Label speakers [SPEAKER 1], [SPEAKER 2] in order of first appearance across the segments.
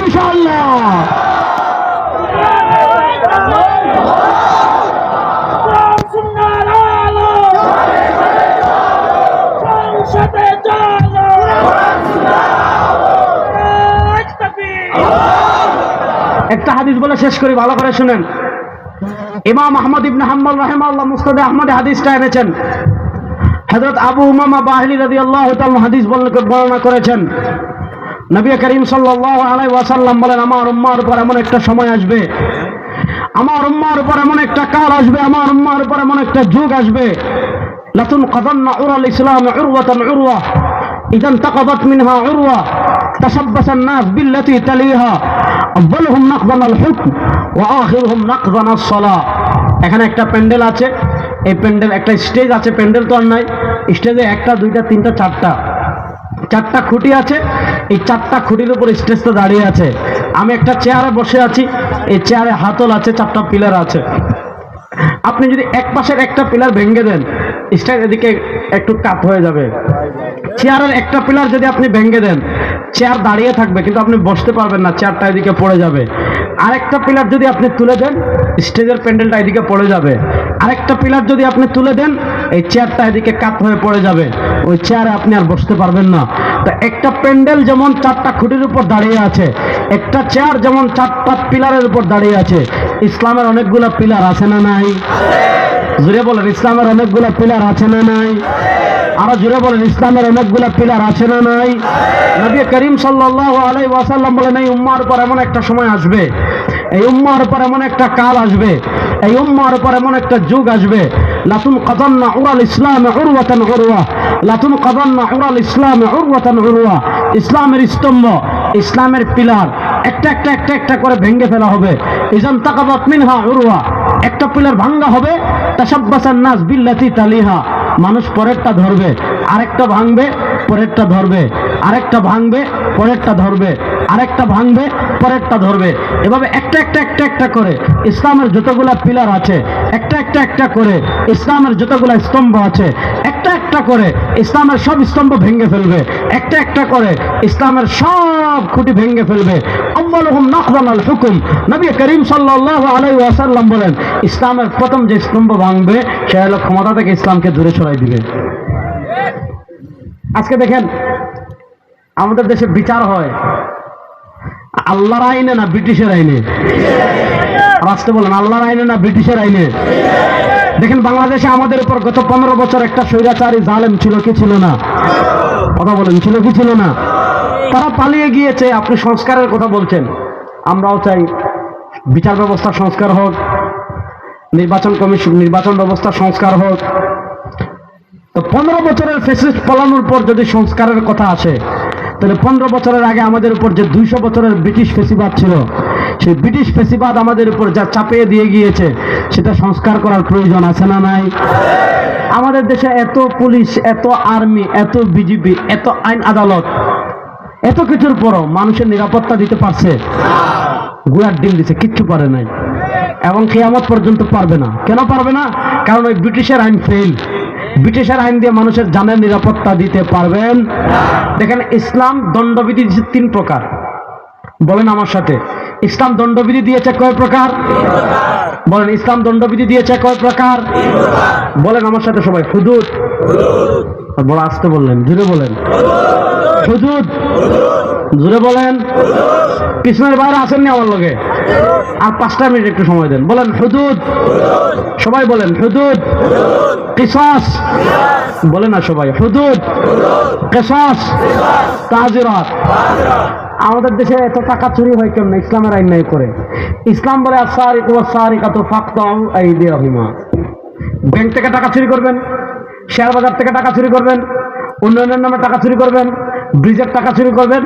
[SPEAKER 1] ইনশাআল্লাহ। একটা হাদিস বলে শেষ করি, ভালো করে শুনেন। ইমাম আহমদ ইবনে হাম্বল রাহিমাহুল্লাহ মুস্তাদে আহমদে হাদিসটা এনেছেন হযরত আবু উমামা বাহিলি রাদিয়াল্লাহু তাআলা হাদিস বর্ণনা বর্ণনা করেছেন। নবী করিম সাল্লাল্লাহু আলাইহি ওয়াসাল্লাম বলেন আমার উম্মার উপর এমন একটা সময় আসবে আমার উম্মার উপর এমন একটা কাল আসবে আমার উম্মার উপর এমন একটা যুগ আসবে লাতুন কদান্না উরাল ইসলাম উরওয়াতান উরওয়া ইদান তাকাদাত মিনহা উরওয়া تشبث الناس بالتي تليها أولهم نقضا الحكم وآخرهم نقضا الصلاة এখানে একটা প্যান্ডেল আছে এই প্যান্ডেল একটা স্টেজ আছে প্যান্ডেল তো আর নাই স্টেজে একটা দুইটা তিনটা চারটা চারটা খুঁটি আছে, এই চারটা খুঁটির উপর স্টেজটা দাঁড়িয়ে আছে। আমি একটা চেয়ারে বসে আছি, এই চেয়ারে হাতল আছে, চারটা পিলার আছে। আপনি যদি এক পাশের একটা পিলার ভেঙে দেন স্টেজ এদিকে একটু কাত হয়ে যাবে। চেয়ারের একটা পিলার যদি আপনি ভেঙে দেন চেয়ার দাঁড়িয়ে থাকবে, কিন্তু আপনি বসতে পারবেন না চেয়ারটা এদিকে পড়ে যাবে। আরেকটা পিলার যদি আপনি তুলে দেন, স্টেজের প্যান্ডেলটা এদিকে পড়ে যাবে। আরেকটা পিলার যদি আপনি তুলে দেন, এই চেয়ারটা এদিকে কাত হয়ে পড়ে যাবে। ওই চেয়ারে আপনি আর বসতে পারবেন না। তো একটা প্যান্ডেল যেমন চারটা খুঁটির উপর দাঁড়িয়ে আছে, একটা চেয়ার যেমন চারটা পিলারের উপর দাঁড়িয়ে আছে, ইসলামের অনেকগুলো পিলার আছে না নাই? জুড়ে বলেন, ইসলামের অনেকগুলো পিলার আছে না নাই? আরও জুড়ে বলেন, ইসলামের অনেকগুলো পিলার আছে না নাই? নবী করিম সাল্লাল্লাহু আলাইহি ওয়াসাল্লাম বলেন, এই উম্মার উপর এমন একটা সময় আসবে, এই উম্মার উপর এমন একটা কাল আসবে, এই উম্মার উপর এমন একটা যুগ আসবে। লাতুন কদান্না উরাল ইসলাম উরওয়াতান উরওয়া, লাতুন কদান্না উরাল ইসলাম উরওয়াতান উরওয়া। ইসলামের স্তম্ভ, ইসলামের পিলার, একটা একটা একটা একটা করে ভেঙে ফেলা হবে। ইজান তাকাবাত মিনহা উরওয়া। একটা পিলার ভাঙ্গা হবে তাসাব্বাসান নাস বিল্লাতি তালিহা। মানুষ পরেরটা ধরবে, আরেকটা ভাঙবে, পরেরটা ধরবে, আরেকটা ভাঙবে, পরেরটা ধরবে, আরেকটা ভাঙবে, পরেরটা ধরবে। এভাবে একটা একটা একটা একটা করে ইসলামের যতগুলা পিলার আছে, একটা একটা একটা করে ইসলামের যতগুলা স্তম্ভ আছে, একটা একটা করে ইসলামের সব স্তম্ভ ভেঙে ফেলবে, একটা একটা করে ইসলামের সব খুঁটি ভেঙে ফেলবে। আল হুকুম। নবী করিম সাল্লাল্লাহু আলাই ওয়াসাল্লাম বলেন, ইসলামের প্রথম যে স্তম্ভ ভাঙবে, সে হলো ক্ষমতা থেকে ইসলামকে দূরে সরাই দিবে। আজকে দেখেন, আমাদের দেশে বিচার হয়। আল্লাহর আইনে না ব্রিটিশের আইনে? রাষ্ট্র বলেন, আল্লাহর আইনে না ব্রিটিশের আইনে? দেখেন, বাংলাদেশে আমাদের উপর গত পনেরো বছর একটা স্বৈরাচারী জালেম ছিল কি ছিল না? কথা বলেন, ছিল কি ছিল না? তারা পালিয়ে গিয়েছে, আপনি সংস্কারের কথা বলছেন। আমরাও চাই বিচার ব্যবস্থা সংস্কার হোক, নির্বাচন কমিশন, নির্বাচন ব্যবস্থা সংস্কার হোক। তো পনেরো বছরের ফেসিস্ট পালানোর পর যদি সংস্কারের কথা আসে, তাহলে পনেরো বছরের আগে আমাদের উপর যে দুইশো বছরের ব্রিটিশ ফেসিবাদ ছিল, সেই ব্রিটিশ ফেসিবাদ আমাদের উপর যা চাপিয়ে দিয়ে গিয়েছে, সেটা সংস্কার করার প্রয়োজন আছে না নাই? আমাদের দেশে এত পুলিশ, এত আর্মি, এত বিজিবি, এত আইন আদালত, এত কিছুর পরও মানুষের নিরাপত্তা দিতে পারছে। গুড়ার ডিম দিছে, কিচ্ছু পারে নাই। এবং কেয়ামত পর্যন্ত পারবে না। কেন পারবে না? কারণ ওই ব্রিটিশের আইন ফেল ব্রিটিশের আইন দিয়ে মানুষের জানের নিরাপত্তা দিতে পারবেন। দেখেন, ইসলাম দণ্ডবিধি তিন প্রকার। বলেন আমার সাথে, ইসলাম দণ্ডবিধি দিয়েছে কয় প্রকার? বলেন, ইসলাম দণ্ডবিধি দিয়েছে কয় প্রকার? বলেন আমার সাথে সবাই, হুদুদ। বড় আসতে বললেন জুড়ে বলেন। হুদুদ। জুড়ে বলেন, পিছনের বাইরে আসেননি আমার লগে। আর পাঁচটা মিনিট একটু সময় দেন। বলেন, হুদুদ। সবাই বলেন, হুদুদ। কিসাস। বলে না সবাই, হুদুদ। কিসাস। তাজিরাত। আমাদের দেশে এত টাকা চুরি হয় কেমন? ইসলামের আইন নাই করে ইসলাম বলে আসারিক ও সারিকাত ফাকতাউ আইদিয়াহুমা। ব্যাংক থেকে টাকা চুরি করবেন, শেয়ার বাজার থেকে টাকা চুরি করবেন, উন্নয়নের নামে টাকা চুরি করবেন, ব্রিজের টাকা চুরি করবেন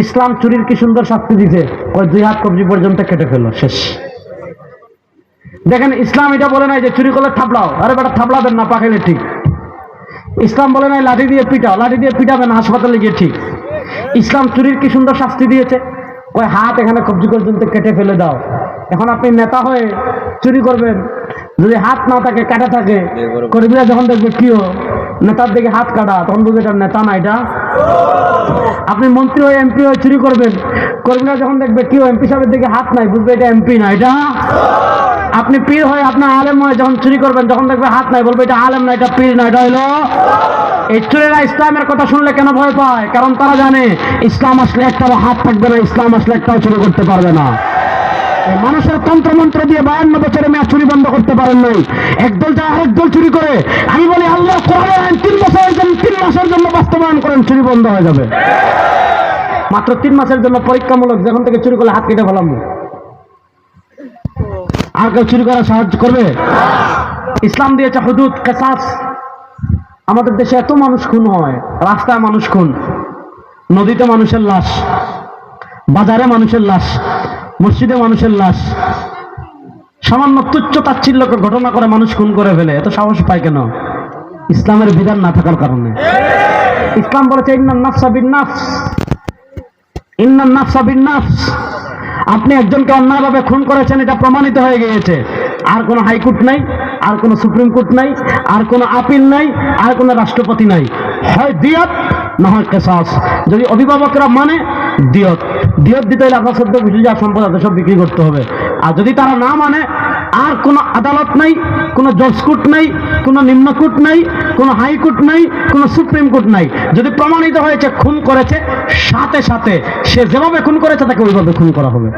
[SPEAKER 1] ইসলাম চুরির কি সুন্দর শাস্তি দিছে? ওই দুই হাত কবজি পর্যন্ত কেটে ফেলল শেষ। দেখেন ইসলাম এটা বলে নাই যে চুরি করলে থাপলাও আরে বেটা থাপলাবেন না পাখাইলে ঠিক। ইসলাম বলে নাই লাঠি দিয়ে পিটাও লাঠি দিয়ে পিটাবেন হাসপাতালে গিয়ে ঠিক। ইসলাম চুরির কি সুন্দর শাস্তি দিয়েছে? ওই হাত এখানে কবজি পর্যন্ত কেটে ফেলে দাও। এখন আপনি নেতা হয়ে চুরি করবেন। যদি হাত না থাকে কাটা থাকে কর্মীরা যখন দেখবে কিও নেতার দিকে হাত কাটা, তখন বুঝবে এটা নেতা না এটা। আপনি মন্ত্রী হয়ে এমপি হয়ে চুরি করবেন। কর্মীরা যখন দেখবে কেউ এমপি সাহেবের দিকে হাত নাই, বুঝবে এটা এমপি না, এটা আপনি পীর হয়ে আপনার আলেম হয়ে যখন চুরি করবেন যখন দেখবে হাত নাই, বলবে এটা আলেম না, এটা পীর না, এটা হলো এই চোরেরা ইসলামের কথা শুনলে কেন ভয় পায়? কারণ তারা জানে, ইসলাম আসলে একটাও হাত থাকবে না, ইসলাম আসলে একটাও চুরি করতে পারবে না। মানুষের তন্ত্রমন্ত্র দিয়ে বায়ান্ন বছরে মেয়া চুরি বন্ধ করতে পারেন নাই। একদল যায় আরেক দল চুরি করে, আমি বলি, আল্লাহ আইন তিন বছরের জন্য তিন মাসের জন্য বাস্তবায়ন করেন, চুরি বন্ধ হয়ে যাবে। মাত্র তিন মাসের জন্য পরীক্ষামূলক যখন থেকে চুরি করলে হাত কেটে ফেলাম। আর কেউ চুরি করা সাহায্য করবে? ইসলাম দিয়েছে হুদুদ, কেসাস। আমাদের দেশে এত মানুষ খুন হয়, রাস্তায় মানুষ খুন, নদীতে মানুষের লাশ, বাজারে মানুষের লাশ। মসজিদে মানুষের লাশ। সামান্য তুচ্ছ তাচ্ছিল্যকে ঘটনা করে মানুষ খুন করে ফেলে। এত সাহস পায় কেন? ইসলামের বিধান না থাকার কারণে। ইসলাম বলেছে, ইন্নান নাফসা বিন ইন্নান নাফসা বিন আপনি একজনকে অন্যায়ভাবে খুন করেছেন, এটা প্রমাণিত হয়ে গিয়েছে। আর কোনো হাইকোর্ট নাই, আর কোনো সুপ্রিম কোর্ট নাই, আর কোনো আপিল নাই, আর কোনো রাষ্ট্রপতি নাই। হয় দিয়ত না হয় কেসাস। যদি অভিভাবকরা মানে দিয়ত। দিয়ত দিতে হলে আপনার সদ্য বুঝে যা সম্পদ আছে সব বিক্রি করতে হবে। আর যদি তারা না মানে আর কোনো আদালত নাই, কোনো জজ কোর্ট নাই, কোনো নিম্নকোর্ট নাই, কোনো হাইকোর্ট নাই, কোনো সুপ্রিম কোর্ট নাই, যদি প্রমাণিত হয়েছে, খুন করেছে, সাথে সাথে সে যেভাবে খুন করেছে, তাকে ওইভাবে খুন করা হবে।